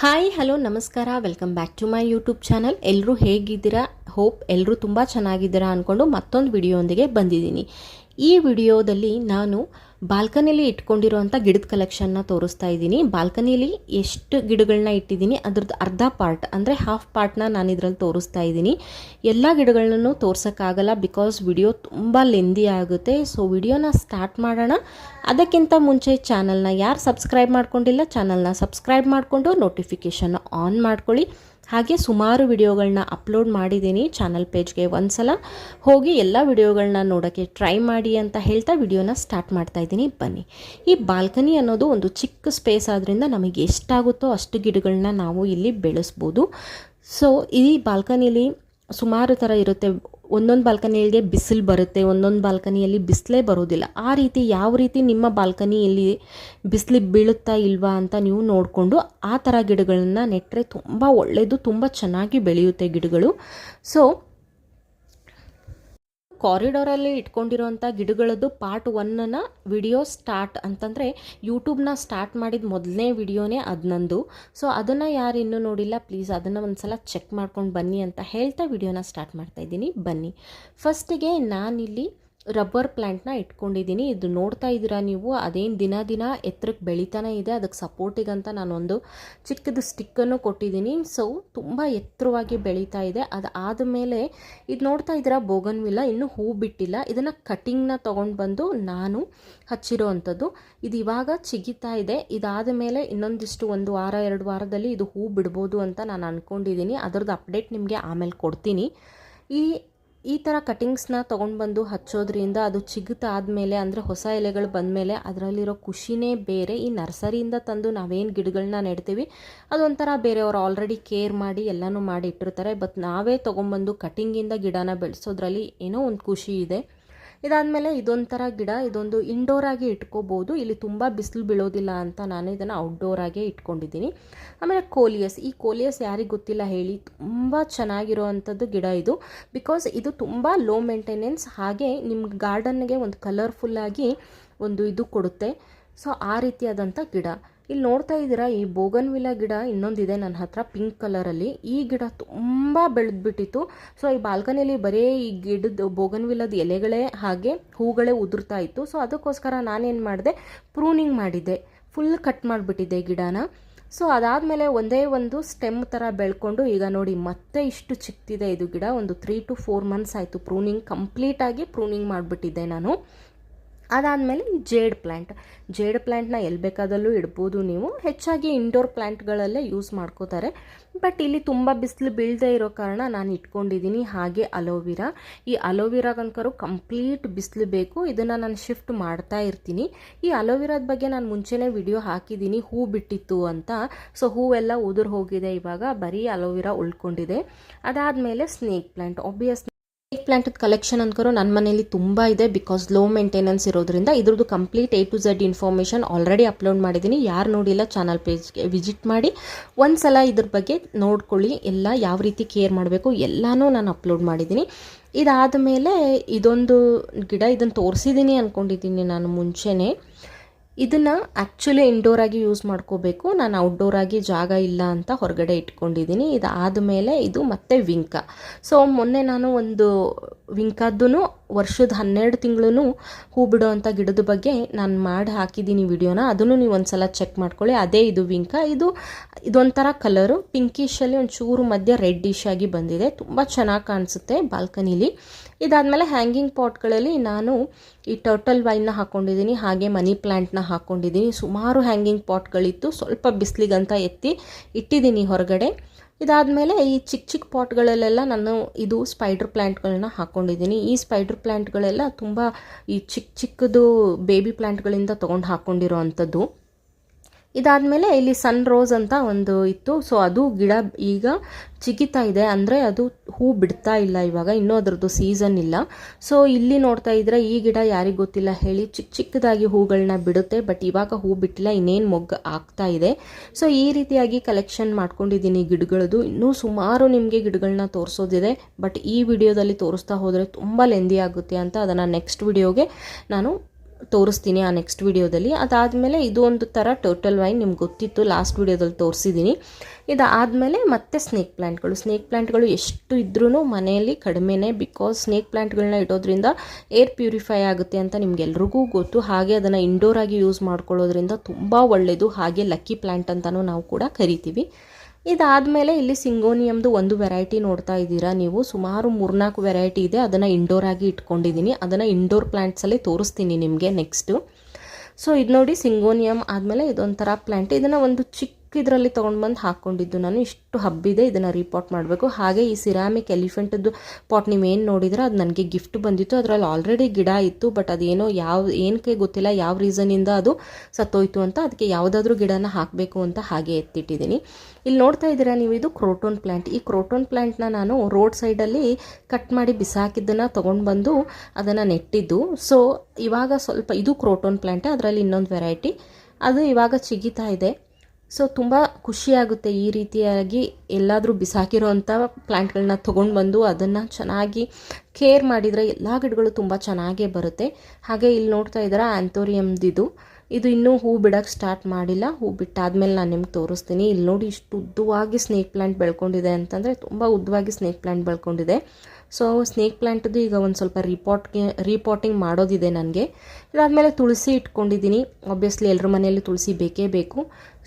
Hi hello ನಮಸ್ಕಾರ. Welcome back to my YouTube channel ಎಲ್ಲರೂ ಹೇಗಿದ್ದೀರಾ? ಹೋಪ್ ಎಲ್ಲರೂ ತುಂಬ ಚೆನ್ನಾಗಿದ್ದೀರಾ ಅಂದ್ಕೊಂಡು ಮತ್ತೊಂದು ವಿಡಿಯೋದೊಂದಿಗೆ ಬಂದಿದ್ದೀನಿ. ಈ ವಿಡಿಯೋದಲ್ಲಿ ನಾನು ಬಾಲ್ಕನಿಲಿ ಇಟ್ಕೊಂಡಿರುವಂಥ ಗಿಡದ ಕಲೆಕ್ಷನ್ನ ತೋರಿಸ್ತಾ ಇದ್ದೀನಿ. ಬಾಲ್ಕನಿಲಿ ಎಷ್ಟು ಗಿಡಗಳನ್ನ ಇಟ್ಟಿದ್ದೀನಿ, ಅದ್ರದ್ದು ಅರ್ಧ ಪಾರ್ಟ್ ಅಂದರೆ ಹಾಫ್ ಪಾರ್ಟ್ನ ನಾನು ಇದರಲ್ಲಿ ತೋರಿಸ್ತಾ ಇದ್ದೀನಿ. ಎಲ್ಲ ಗಿಡಗಳನ್ನೂ ತೋರ್ಸೋಕ್ಕಾಗಲ್ಲ ಬಿಕಾಸ್ ವಿಡಿಯೋ ತುಂಬ ಲೆಂದಿ ಆಗುತ್ತೆ. ಸೊ ವಿಡಿಯೋನ ಸ್ಟಾರ್ಟ್ ಮಾಡೋಣ. ಅದಕ್ಕಿಂತ ಮುಂಚೆ ಚಾನಲ್ನ ಯಾರು ಸಬ್ಸ್ಕ್ರೈಬ್ ಮಾಡ್ಕೊಂಡಿಲ್ಲ ಚಾನಲ್ನ ಸಬ್ಸ್ಕ್ರೈಬ್ ಮಾಡಿಕೊಂಡು ನೋಟಿಫಿಕೇಷನ್ ಆನ್ ಮಾಡ್ಕೊಳ್ಳಿ. ಹಾಗೆ ಸುಮಾರು ವಿಡಿಯೋಗಳನ್ನ ಅಪ್ಲೋಡ್ ಮಾಡಿದ್ದೀನಿ ಚಾನಲ್ ಪೇಜ್ಗೆ ಒಂದ್ಸಲ. ಹೋಗಿ ಎಲ್ಲ ವಿಡಿಯೋಗಳನ್ನ ನೋಡೋಕ್ಕೆ ಟ್ರೈ ಮಾಡಿ ಅಂತ ಹೇಳ್ತಾ ವಿಡಿಯೋನ ಸ್ಟಾರ್ಟ್ ಮಾಡ್ತಾ ಇದ್ದೀನಿ. ಬನ್ನಿ. ಈ ಬಾಲ್ಕನಿ ಅನ್ನೋದು ಒಂದು ಚಿಕ್ಕ ಸ್ಪೇಸ್ ಆದ್ದರಿಂದ ನಮಗೆ ಎಷ್ಟಾಗುತ್ತೋ ಅಷ್ಟು ಗಿಡಗಳನ್ನ ನಾವು ಇಲ್ಲಿ ಬೆಳೆಸ್ಬೋದು. ಸೊ ಈ ಬಾಲ್ಕನಿಲಿ ಸುಮಾರು ಥರ ಇರುತ್ತೆ ಒಂದೊಂದು ಬಾಲ್ಕನಿಯಲ್ಲಿ ಬಿಸಿಲು ಬರುತ್ತೆ, ಒಂದೊಂದು ಬಾಲ್ಕನಿಯಲ್ಲಿ ಬಿಸಿಲೇ ಬರೋದಿಲ್ಲ. ಆ ರೀತಿ ಯಾವ ರೀತಿ ನಿಮ್ಮ ಬಾಲ್ಕನಿಯಲ್ಲಿ ಬಿಸಿಲು ಬೀಳುತ್ತಾ ಇಲ್ವಾ ಅಂತ ನೀವು ನೋಡಿಕೊಂಡು ಆ ಥರ ಗಿಡಗಳನ್ನು ನೆಟ್ಟರೆ ತುಂಬ ಒಳ್ಳೆಯದು ತುಂಬ ಚೆನ್ನಾಗಿ ಬೆಳೆಯುತ್ತೆ ಗಿಡಗಳು. ಸೊ ಕಾರಿಡಾರಲ್ಲಿ ಇಟ್ಕೊಂಡಿರೋಂಥ ಗಿಡಗಳದ್ದು ಪಾರ್ಟ್ ಒನ್ನನ್ನು ವಿಡಿಯೋ ಸ್ಟಾರ್ಟ್ ಅಂತಂದರೆ ಯೂಟ್ಯೂಬ್ನ ಸ್ಟಾರ್ಟ್ ಮಾಡಿದ ಮೊದಲನೇ ವಿಡಿಯೋನೇ ಅದು ಸೊ ಅದನ್ನು ಯಾರು ಇನ್ನೂ ನೋಡಿಲ್ಲ ಪ್ಲೀಸ್ ಅದನ್ನು ಒಂದು ಸಲ ಚೆಕ್ ಮಾಡ್ಕೊಂಡು ಬನ್ನಿ ಅಂತ ಹೇಳ್ತಾ ವಿಡಿಯೋನ ಸ್ಟಾರ್ಟ್ ಮಾಡ್ತಾ ಇದ್ದೀನಿ. ಬನ್ನಿ. ಫಸ್ಟಿಗೆ ನಾನಿಲ್ಲಿ ರಬ್ಬರ್ ಪ್ಲ್ಯಾಂಟ್ನ ಇಟ್ಕೊಂಡಿದ್ದೀನಿ. ಇದು ನೋಡ್ತಾ ಇದ್ದೀರಾ ನೀವು? ಅದೇನು ದಿನ ದಿನ ಎತ್ತರಕ್ಕೆ ಬೆಳೀತಾನೆ ಇದೆ. ಅದಕ್ಕೆ ಸಪೋರ್ಟಿಗಂತ ನಾನೊಂದು ಚಿಕ್ಕದು ಸ್ಟಿಕ್ಕನ್ನು ಕೊಟ್ಟಿದ್ದೀನಿ. ಸೊ ತುಂಬ ಎತ್ತರವಾಗಿ ಬೆಳೀತಾ ಇದೆ. ಅದು ಆದಮೇಲೆ ಇದು ನೋಡ್ತಾ ಇದ್ದೀರಾ ಬೋಗನ್ವಿಲ್ಲ? ಇನ್ನೂ ಹೂ ಬಿಟ್ಟಿಲ್ಲ. ಇದನ್ನು ಕಟಿಂಗ್ನ ತೊಗೊಂಡು ಬಂದು ನಾನು ಹಚ್ಚಿರೋ ಅಂಥದ್ದು. ಇದು ಇವಾಗ ಚಿಗಿತಾ ಇದೆ. ಇದಾದ ಮೇಲೆ ಇನ್ನೊಂದಿಷ್ಟು ಒಂದು ವಾರ, ಎರಡು ವಾರದಲ್ಲಿ ಇದು ಹೂ ಬಿಡ್ಬೋದು ಅಂತ ನಾನು ಅಂದ್ಕೊಂಡಿದ್ದೀನಿ ಅದರದ್ದು ಅಪ್ಡೇಟ್ ನಿಮಗೆ ಆಮೇಲೆ ಕೊಡ್ತೀನಿ. ಈ ಈ ಥರ ಕಟಿಂಗ್ಸ್ನ ತೊಗೊಂಡು ಬಂದು ಹಚ್ಚೋದ್ರಿಂದ ಅದು ಚಿಗುತ್ತಾದಮೇಲೆ ಅಂದರೆ ಹೊಸ ಎಲೆಗಳು ಬಂದಮೇಲೆ ಅದರಲ್ಲಿರೋ ಖುಷಿನೇ ಬೇರೆ. ಈ ನರ್ಸರಿಯಿಂದ ತಂದು ನಾವೇನು ಗಿಡಗಳನ್ನ ನೆಡ್ತೀವಿ ಅದೊಂಥರ ಬೇರೆಯವರು ಆಲ್ರೆಡಿ ಕೇರ್ ಮಾಡಿ ಎಲ್ಲನೂ ಮಾಡಿ ಇಟ್ಟಿರ್ತಾರೆ ಬಟ್ ನಾವೇ ತೊಗೊಂಬಂದು ಕಟಿಂಗಿಂದ ಗಿಡನ ಬೆಳೆಸೋದ್ರಲ್ಲಿ ಏನೋ ಒಂದು ಖುಷಿ ಇದೆ. ಇದಾದಮೇಲೆ ಇದೊಂಥರ ಗಿಡ, ಇದೊಂದು ಇಂಡೋರ್ ಆಗಿ ಇಟ್ಕೋಬೋದು. ಇಲ್ಲಿ ತುಂಬ ಬಿಸಿಲು ಬೀಳೋದಿಲ್ಲ ಅಂತ ನಾನು ಇದನ್ನು ಔಟ್ಡೋರ್ ಆಗೇ ಇಟ್ಕೊಂಡಿದ್ದೀನಿ. ಆಮೇಲೆ ಕೋಲಿಯಸ್, ಈ ಕೋಲಿಯಸ್ ಯಾರಿಗೆ ಗೊತ್ತಿಲ್ಲ ಹೇಳಿ, ತುಂಬ ಚೆನ್ನಾಗಿರೋ ಅಂಥದ್ದು ಗಿಡ ಇದು. ಬಿಕಾಸ್ ಇದು ತುಂಬ ಲೋ ಮೇಂಟೆನೆನ್ಸ್ ಹಾಗೆ ನಿಮ್ಮ ಗಾರ್ಡನ್ಗೆ ಒಂದು ಕಲರ್ಫುಲ್ಲಾಗಿ ಒಂದು ಇದು ಕೊಡುತ್ತೆ. ಸೊ ಆ ರೀತಿಯಾದಂಥ ಗಿಡ. ಇಲ್ಲಿ ನೋಡ್ತಾ ಇದ್ದೀರಾ, ಈ ಬೋಗನ್ವಿಲಾ ಗಿಡ ಇನ್ನೊಂದಿದೆ ನನ್ನ ಹತ್ರ ಪಿಂಕ್ ಕಲರಲ್ಲಿ ಈ ಗಿಡ ತುಂಬ ಬೆಳೆದ್ಬಿಟ್ಟಿತ್ತು. ಸೊ ಈ ಬಾಲ್ಕನಿಯಲ್ಲಿ ಬರೀ ಈ ಗಿಡದ ಬೋಗನ್ವಿಲ್ಲದ ಎಲೆಗಳೇ ಹಾಗೆ ಹೂಗಳೇ ಉದುರ್ತಾ ಇತ್ತು. ಸೊ ಅದಕ್ಕೋಸ್ಕರ ನಾನೇನು ಮಾಡಿದೆ ಪ್ರೂನಿಂಗ್ ಮಾಡಿದ್ದೆ. ಫುಲ್ ಕಟ್ ಮಾಡಿಬಿಟ್ಟಿದ್ದೆ ಗಿಡನ. ಸೊ ಅದಾದಮೇಲೆ ಒಂದೇ ಒಂದು ಸ್ಟೆಮ್ ಥರ ಬೆಳ್ಕೊಂಡು, ಈಗ ನೋಡಿ ಮತ್ತೆ ಇಷ್ಟು ಚಿಕ್ತಿದೆ ಇದು ಗಿಡ. ಒಂದು ತ್ರೀ ಟು ಫೋರ್ ಮಂತ್ಸ್ ಆಯಿತು ಪ್ರೂನಿಂಗ್ ಕಂಪ್ಲೀಟಾಗಿ ಪ್ರೂನಿಂಗ್ ಮಾಡಿಬಿಟ್ಟಿದ್ದೆ ನಾನು. ಅದಾದಮೇಲೆ ಈ ಜೇಡ್ ಪ್ಲ್ಯಾಂಟ್ ಜೇಡ್ ಪ್ಲ್ಯಾಂಟ್ನ ಎಲ್ಲಿ ಬೇಕಾದಲ್ಲೂ ಇಡ್ಬೋದು ನೀವು. ಹೆಚ್ಚಾಗಿ ಇಂಡೋರ್ ಪ್ಲ್ಯಾಂಟ್ಗಳಲ್ಲೇ ಯೂಸ್ ಮಾಡ್ಕೋತಾರೆ. ಬಟ್ ಇಲ್ಲಿ ತುಂಬ ಬಿಸಿಲು ಬೀಳದೇ ಇರೋ ಕಾರಣ ನಾನು ಇಟ್ಕೊಂಡಿದ್ದೀನಿ ಹಾಗೆ ಅಲೋವಿರಾ. ಈ ಅಲೋವಿರಾಗಂಕರು ಕಂಪ್ಲೀಟ್ ಬಿಸಿಲು ಬೇಕು. ಇದನ್ನು ನಾನು ಶಿಫ್ಟ್ ಮಾಡ್ತಾ ಇರ್ತೀನಿ. ಈ ಅಲೋವಿರಾದ ಬಗ್ಗೆ ನಾನು ಮುಂಚೆನೇ ವಿಡಿಯೋ ಹಾಕಿದ್ದೀನಿ. ಹೂ ಬಿಟ್ಟಿತ್ತು ಅಂತ. ಸೊ ಹೂವೆಲ್ಲ ಉದುರು ಹೋಗಿದೆ ಇವಾಗ. ಬರೀ ಅಲೋವಿರಾ ಉಳ್ಕೊಂಡಿದೆ. ಅದಾದಮೇಲೆ ಸ್ನೇಕ್ ಪ್ಲ್ಯಾಂಟ್ ಒಬ್ವಿಯಸ್ ಪ್ಲಾಂಟದ ಕಲೆಕ್ಷನ್ ಅನ್ಕರೋ ನನ್ನ ಮನೇಲಿ ತುಂಬ ಇದೆ ಬಿಕಾಸ್ ಲೋ ಮೇಂಟೆನೆನ್ಸ್ ಇರೋದ್ರಿಂದ ಇದ್ರದ್ದು complete A to Z information already upload ಮಾಡಿದ್ದೀನಿ. ಯಾರು ನೋಡಿಲ್ಲ ಚಾನಲ್ ಪೇಜ್ಗೆ ವಿಸಿಟ್ ಮಾಡಿ. ಒಂದು ಸಲ ಇದ್ರ ಬಗ್ಗೆ ನೋಡ್ಕೊಳ್ಳಿ. ಎಲ್ಲ ಯಾವ ರೀತಿ ಕೇರ್ ಮಾಡಬೇಕು ಎಲ್ಲನೂ ನಾನು ಅಪ್ಲೋಡ್ ಮಾಡಿದ್ದೀನಿ. ಇದಾದ ಮೇಲೆ ಇದೊಂದು ಗಿಡ ಇದನ್ನು ತೋರಿಸಿದ್ದೀನಿ ಅಂದ್ಕೊಂಡಿದ್ದೀನಿ ನಾನು ಮುಂಚೆನೇ. ಇದನ್ನು ಆ್ಯಕ್ಚುಲಿ ಇಂಡೋರ್ ಆಗಿ ಯೂಸ್ ಮಾಡ್ಕೋಬೇಕು. ನಾನು ಔಟ್ಡೋರ್ ಆಗಿ ಜಾಗ ಇಲ್ಲ ಅಂತ ಹೊರಗಡೆ ಇಟ್ಕೊಂಡಿದ್ದೀನಿ ಇದಾದ ಮೇಲೆ ಇದು ಮತ್ತೆ ವಿಂಕ. ಸೊ ಮೊನ್ನೆ ನಾನು ಒಂದು ವಿಂಕದ್ದು ವರ್ಷದ ಹನ್ನೆರಡು ತಿಂಗಳೂ ಹೂ ಬಿಡೋ ಅಂಥ ಗಿಡದ ಬಗ್ಗೆ ನಾನು ಮಾಡಿ ಹಾಕಿದ್ದೀನಿ ವಿಡಿಯೋನ. ಅದನ್ನು ನೀವು ಒಂದು ಸಲ ಚೆಕ್ ಮಾಡ್ಕೊಳ್ಳಿ. ಅದೇ ಇದು ವಿಂಕ. ಇದು, ಇದೊಂಥರ ಕಲರು ಪಿಂಕಿಶಲ್ಲಿ ಒಂದು ಚೂರು ಮಧ್ಯ ರೆಡ್ಡಿಶ್ ಆಗಿ ಬಂದಿದೆ. ತುಂಬ ಚೆನ್ನಾಗಿ ಕಾಣಿಸುತ್ತೆ ಬಾಲ್ಕನಿಲಿ. ಇದಾದಮೇಲೆ ಹ್ಯಾಂಗಿಂಗ್ ಪಾಟ್ಗಳಲ್ಲಿ ನಾನು ಈ ಟರ್ಟಲ್ ವೈನ್ನ ಹಾಕ್ಕೊಂಡಿದ್ದೀನಿ ಹಾಗೆ ಮನಿ ಪ್ಲ್ಯಾಂಟ್ನ ಹಾಕ್ಕೊಂಡಿದ್ದೀನಿ ಸುಮಾರು ಹ್ಯಾಂಗಿಂಗ್ ಪಾಟ್ಗಳಿತ್ತು ಸ್ವಲ್ಪ ಬಿಸಿಲಿಗಂತ ಎತ್ತಿ ಇಟ್ಟಿದ್ದೀನಿ ಹೊರಗಡೆ. ಇದಾದಮೇಲೆ ಈ ಚಿಕ್ಕ ಚಿಕ್ಕ ಪಾಟ್ಗಳಲ್ಲೆಲ್ಲ ನಾನು ಇದು ಸ್ಪೈಡ್ರ್ ಪ್ಲ್ಯಾಂಟ್ಗಳನ್ನ ಹಾಕ್ಕೊಂಡಿದ್ದೀನಿ ಈ ಸ್ಪೈಡ್ರ್ ಪ್ಲ್ಯಾಂಟ್ಗಳೆಲ್ಲ ತುಂಬ ಈ ಚಿಕ್ಕ ಚಿಕ್ಕದು ಬೇಬಿ ಪ್ಲ್ಯಾಂಟ್ಗಳಿಂದ ತೊಗೊಂಡು ಹಾಕ್ಕೊಂಡಿರೋ ಅಂಥದ್ದು. ಇದಾದಮೇಲೆ ಇಲ್ಲಿ ಸನ್ ರೋಸ್ ಅಂತ ಒಂದು ಇತ್ತು. ಸೊ ಅದು ಗಿಡ ಈಗ ಚಿಗಿತಾ ಇದೆ. ಅಂದರೆ ಅದು ಹೂ ಬಿಡ್ತಾ ಇಲ್ಲ ಇವಾಗ. ಇನ್ನೂ ಅದರದ್ದು ಸೀಸನ್ ಇಲ್ಲ. ಸೊ ಇಲ್ಲಿ ನೋಡ್ತಾ ಇದ್ರೆ ಈ ಗಿಡ ಯಾರಿಗೆ ಗೊತ್ತಿಲ್ಲ ಹೇಳಿ ಚಿಕ್ಕ ಚಿಕ್ಕದಾಗಿ ಹೂಗಳನ್ನ ಬಿಡುತ್ತೆ. ಬಟ್ ಇವಾಗ ಹೂ ಬಿಟ್ಟಿಲ್ಲ. ಇನ್ನೇನು ಮೊಗ್ಗು ಆಗ್ತಾ ಇದೆ. ಸೊ ಈ ರೀತಿಯಾಗಿ ಕಲೆಕ್ಷನ್ ಮಾಡ್ಕೊಂಡಿದ್ದೀನಿ ಗಿಡಗಳದ್ದು ಇನ್ನೂ ಸುಮಾರು ನಿಮಗೆ ಗಿಡಗಳನ್ನ ತೋರಿಸೋದಿದೆ. ಬಟ್ ಈ ವಿಡಿಯೋದಲ್ಲಿ ತೋರಿಸ್ತಾ ಹೋದರೆ ತುಂಬ ಲೆಂದಿ ಆಗುತ್ತೆ ಅಂತ ಅದನ್ನು ನೆಕ್ಸ್ಟ್ ವಿಡಿಯೋಗೆ ನಾನು ತೋರಿಸ್ತೀನಿ ಆ ನೆಕ್ಸ್ಟ್ ವಿಡಿಯೋದಲ್ಲಿ ಅದಾದಮೇಲೆ ಇದು ಒಂದು ಥರ ಟೋಟಲ್ ವೈನ್ ನಿಮ್ಗೆ ಗೊತ್ತಿತ್ತು ಲಾಸ್ಟ್ ವಿಡಿಯೋದಲ್ಲಿ ತೋರಿಸಿದ್ದೀನಿ ಇದಾದಮೇಲೆ ಮತ್ತೆ ಸ್ನೇಕ್ ಪ್ಲ್ಯಾಂಟ್ಗಳು ಸ್ನೇಕ್ ಪ್ಲ್ಯಾಂಟ್ಗಳು ಎಷ್ಟು ಇದ್ರೂ ಮನೆಯಲ್ಲಿ ಕಡಿಮೆನೇ ಬಿಕಾಸ್ ಸ್ನೇಕ್ ಪ್ಲ್ಯಾಂಟ್ಗಳನ್ನ ಇಡೋದ್ರಿಂದ ಏರ್ ಪ್ಯೂರಿಫೈ ಆಗುತ್ತೆ ಅಂತ ನಿಮ್ಗೆಲ್ರಿಗೂ ಗೊತ್ತು. ಹಾಗೆ ಅದನ್ನು ಇಂಡೋರ್ ಆಗಿ ಯೂಸ್ ಮಾಡ್ಕೊಳ್ಳೋದ್ರಿಂದ ತುಂಬ ಒಳ್ಳೆಯದು ಹಾಗೆ ಲಕ್ಕಿ ಪ್ಲ್ಯಾಂಟ್ ಅಂತಲೂ ನಾವು ಕೂಡ ಕರಿತೀವಿ. ಇದಾದಮೇಲೆ ಇಲ್ಲಿ ಸಿಂಗೋನಿಯಮ್ದು ಒಂದು ವೆರೈಟಿ ನೋಡ್ತಾ ಇದ್ದೀರಾ ನೀವು. ಸುಮಾರು ಮೂರ್ನಾಲ್ಕು ವೆರೈಟಿ ಇದೆ. ಅದನ್ನು ಇಂಡೋರ್ ಆಗಿ ಇಟ್ಕೊಂಡಿದ್ದೀನಿ. ಅದನ್ನು ಇಂಡೋರ್ ಪ್ಲ್ಯಾಂಟ್ಸಲ್ಲಿ ತೋರಿಸ್ತೀನಿ ನಿಮಗೆ ನೆಕ್ಸ್ಟು ಸೊ ಇದು ನೋಡಿ ಸಿಂಗೋನಿಯಮ್ ಆದಮೇಲೆ ಇದೊಂಥರ ಪ್ಲ್ಯಾಂಟ್ ಇದನ್ನು ಒಂದು ಚಿಕ್ಕ ಇದರಲ್ಲಿ ತೊಗೊಂಡು ಬಂದು ಹಾಕ್ಕೊಂಡಿದ್ದು ನಾನು. ಇಷ್ಟು ಹಬ್ಬಿದೆ, ಇದನ್ನು ರೀಪಾಟ್ ಮಾಡಬೇಕು. ಹಾಗೆ ಈ ಸಿರಾಮಿಕ್ ಎಲಿಫೆಂಟದ್ದು ಪಾಟ್ ನೀವು ಏನು ನೋಡಿದ್ರೆ, ಅದು ನನಗೆ ಗಿಫ್ಟ್ ಬಂದಿತ್ತು. ಅದರಲ್ಲಿ ಆಲ್ರೆಡಿ ಗಿಡ ಇತ್ತು ಬಟ್ ಅದೇನೋ ಯಾವ ಏನಕ್ಕೆ ಗೊತ್ತಿಲ್ಲ, ಯಾವ ರೀಸನಿಂದ ಅದು ಸತ್ತೋಯ್ತು ಅಂತ. ಅದಕ್ಕೆ ಯಾವುದಾದ್ರೂ ಗಿಡನ ಹಾಕಬೇಕು ಅಂತ ಹಾಗೆ ಎತ್ತಿಟ್ಟಿದ್ದೀನಿ. ಇಲ್ಲಿ ನೋಡ್ತಾ ಇದ್ದೀರಾ ನೀವು, ಇದು ಕ್ರೋಟೋನ್ ಪ್ಲ್ಯಾಂಟ್ ಈ ಕ್ರೋಟೋನ್ ಪ್ಲ್ಯಾಂಟ್ನ ನಾನು ರೋಡ್ ಸೈಡಲ್ಲಿ ಕಟ್ ಮಾಡಿ ಬಿಸಾಕಿದ್ದನ್ನು ತೊಗೊಂಡು ಬಂದು ಅದನ್ನು ನೆಟ್ಟಿದ್ದು. ಸೊ ಇವಾಗ ಸ್ವಲ್ಪ ಇದು ಕ್ರೋಟೋನ್ ಪ್ಲ್ಯಾಂಟೇ ಅದರಲ್ಲಿ ಇನ್ನೊಂದು ವೆರೈಟಿ ಅದು ಇವಾಗ ಚಿಗಿತಾ ಇದೆ. ಸೊ ತುಂಬ ಖುಷಿಯಾಗುತ್ತೆ ಈ ರೀತಿಯಾಗಿ ಎಲ್ಲಾದರೂ ಬಿಸಾಕಿರೋವಂಥ ಪ್ಲ್ಯಾಂಟ್ಗಳನ್ನ ತೊಗೊಂಡು ಬಂದು ಅದನ್ನು ಚೆನ್ನಾಗಿ ಕೇರ್ ಮಾಡಿದರೆ ಎಲ್ಲ ಗಿಡಗಳು ತುಂಬ ಚೆನ್ನಾಗೇ ಬರುತ್ತೆ. ಹಾಗೆ ಇಲ್ಲಿ ನೋಡ್ತಾ ಇದ್ದಾರೆ ಆ್ಯಂಥೋರಿಯಮ್ದಿದು ಇದು ಇನ್ನೂ ಹೂ ಬಿಡೋಕ್ಕೆ ಸ್ಟಾರ್ಟ್ ಮಾಡಿಲ್ಲ. ಹೂ ಬಿಟ್ಟಾದ್ಮೇಲೆ ನಾನು ನಿಮ್ಗೆ ತೋರಿಸ್ತೀನಿ. ಇಲ್ಲಿ ನೋಡಿ ಇಷ್ಟು ಉದ್ದವಾಗಿ ಸ್ನೇಕ್ ಪ್ಲ್ಯಾಂಟ್ ಬೆಳ್ಕೊಂಡಿದೆ ಅಂತಂದರೆ ತುಂಬ ಉದ್ದವಾಗಿ ಸ್ನೇಕ್ ಪ್ಲ್ಯಾಂಟ್ ಬೆಳ್ಕೊಂಡಿದೆ. ಸೊ ಸ್ನೇಕ್ ಪ್ಲ್ಯಾಂಟದ್ದು ಈಗ ಒಂದು ಸ್ವಲ್ಪ ರಿಪೋರ್ಟ್ಗೆ ರಿಪೋರ್ಟಿಂಗ್ ಮಾಡೋದಿದೆ ನನಗೆ. ಇದಾದಮೇಲೆ ತುಳಸಿ ಇಟ್ಕೊಂಡಿದ್ದೀನಿ ಆಬ್ವಿಯಸ್ಲಿ ಎಲ್ಲರ ಮನೆಯಲ್ಲಿ ತುಳಸಿ ಬೇಕೇ ಬೇಕು.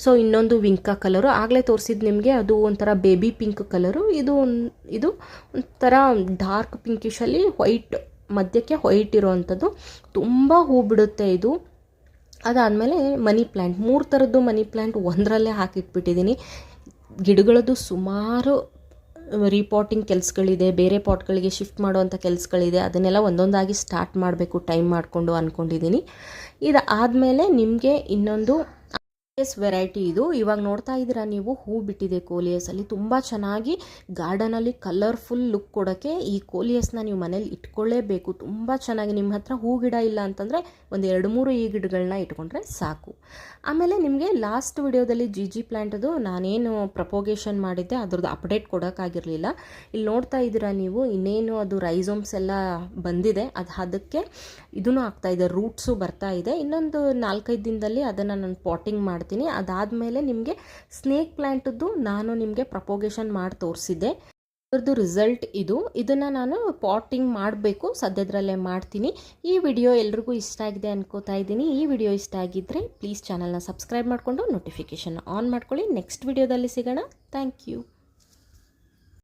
ಸೊ ಇನ್ನೊಂದು ವಿಂಕ ಕಲರು. ಆಗಲೇ ತೋರಿಸಿದ್ದು ನಿಮಗೆ, ಅದು ಒಂಥರ ಬೇಬಿ ಪಿಂಕ್ ಕಲರು. ಇದು ಇದು ಒಂಥರ ಡಾರ್ಕ್ ಪಿಂಕಿಶಲ್ಲಿ ವೈಟ್ ಮಧ್ಯಕ್ಕೆ ವೈಟ್ ಇರೋವಂಥದ್ದು ತುಂಬ ಹೂ ಬಿಡುತ್ತೆ ಇದು. ಅದಾದಮೇಲೆ ಮನಿ ಪ್ಲ್ಯಾಂಟ್ ಮೂರು ಥರದ್ದು ಮನಿ ಪ್ಲ್ಯಾಂಟ್ ಒಂದರಲ್ಲೇ ಹಾಕಿಟ್ಬಿಟ್ಟಿದ್ದೀನಿ ಗಿಡಗಳದ್ದು ಸುಮಾರು ರೀಪಾಟಿಂಗ್ ಕೆಲಸಗಳಿದೆ, ಬೇರೆ ಪಾಟ್ಗಳಿಗೆ ಶಿಫ್ಟ್ ಮಾಡುವಂಥ ಕೆಲಸಗಳಿದೆ, ಅದನ್ನೆಲ್ಲ ಒಂದೊಂದಾಗಿ ಸ್ಟಾರ್ಟ್ ಮಾಡಬೇಕು ಟೈಮ್ ಮಾಡಿಕೊಂಡು ಅಂದ್ಕೊಂಡಿದ್ದೀನಿ ಇದು ಆದಮೇಲೆ ನಿಮಗೆ ಇನ್ನೊಂದು ಕೋಲಿಯಸ್ ವೆರೈಟಿ ಇದು. ಇವಾಗ ನೋಡ್ತಾ ಇದ್ದೀರಾ ನೀವು? ಹೂ ಬಿಟ್ಟಿದೆ ಕೋಲಿಯಸಲ್ಲಿ ತುಂಬ ಚೆನ್ನಾಗಿ ಗಾರ್ಡನಲ್ಲಿ ಕಲರ್ಫುಲ್ ಲುಕ್ ಕೊಡೋಕ್ಕೆ ಈ ಕೋಲಿಯಸ್ನ ನೀವು ಮನೇಲಿ ಇಟ್ಕೊಳ್ಳೇಬೇಕು. ತುಂಬ ಚೆನ್ನಾಗಿ ನಿಮ್ಮ ಹತ್ರ ಹೂ ಗಿಡ ಇಲ್ಲ ಅಂತಂದರೆ ಒಂದು ಎರಡು ಮೂರು ಈ ಗಿಡಗಳನ್ನ ಇಟ್ಕೊಂಡ್ರೆ ಸಾಕು. ಆಮೇಲೆ ನಿಮಗೆ ಲಾಸ್ಟ್ ವಿಡಿಯೋದಲ್ಲಿ ಜಿ ಜಿ ಪ್ಲ್ಯಾಂಟದು ನಾನೇನು ಪ್ರಪೋಗೇಷನ್ ಮಾಡಿದ್ದೆ ಅದ್ರದ್ದು ಅಪ್ಡೇಟ್ ಕೊಡೋಕ್ಕಾಗಿರಲಿಲ್ಲ. ಇಲ್ಲಿ ನೋಡ್ತಾ ಇದ್ದೀರಾ ನೀವು, ಇನ್ನೇನು ಅದು ರೈಸೋಮ್ಸ್ ಎಲ್ಲ ಬಂದಿದೆ. ಅದು ಅದಕ್ಕೆ ಇದೂ ಇದೆ ರೂಟ್ಸು ಬರ್ತಾ ಇದೆ. ಇನ್ನೊಂದು ನಾಲ್ಕೈದು ದಿನದಲ್ಲಿ ಅದನ್ನು ನಾನು ಪಾಟಿಂಗ್ ಮಾಡ್ತೀನಿ. ಅದಾದಮೇಲೆ ನಿಮಗೆ ಸ್ನೇಕ್ ಪ್ಲ್ಯಾಂಟದ್ದು ನಾನು ನಿಮಗೆ ಪ್ರಪೋಗೇಷನ್ ಮಾಡಿ ತೋರಿಸಿದ್ದೆ. ಅದರದ್ದು ರಿಸಲ್ಟ್ ಇದು. ಇದನ್ನು ನಾನು ಪಾಟಿಂಗ್ ಮಾಡಬೇಕು. ಸದ್ಯದರಲ್ಲೇ ಮಾಡ್ತೀನಿ. ಈ ವಿಡಿಯೋ ಎಲ್ರಿಗೂ ಇಷ್ಟ ಆಗಿದೆ ಅನ್ಕೋತಾ ಇದ್ದೀನಿ. ಈ ವಿಡಿಯೋ ಇಷ್ಟ ಆಗಿದ್ದರೆ ಪ್ಲೀಸ್ ಚಾನಲ್ನ ಸಬ್ಸ್ಕ್ರೈಬ್ ಮಾಡಿಕೊಂಡು ನೋಟಿಫಿಕೇಷನ್ ಆನ್ ಮಾಡ್ಕೊಳ್ಳಿ. ನೆಕ್ಸ್ಟ್ ವಿಡಿಯೋದಲ್ಲಿ ಸಿಗೋಣ. Thank you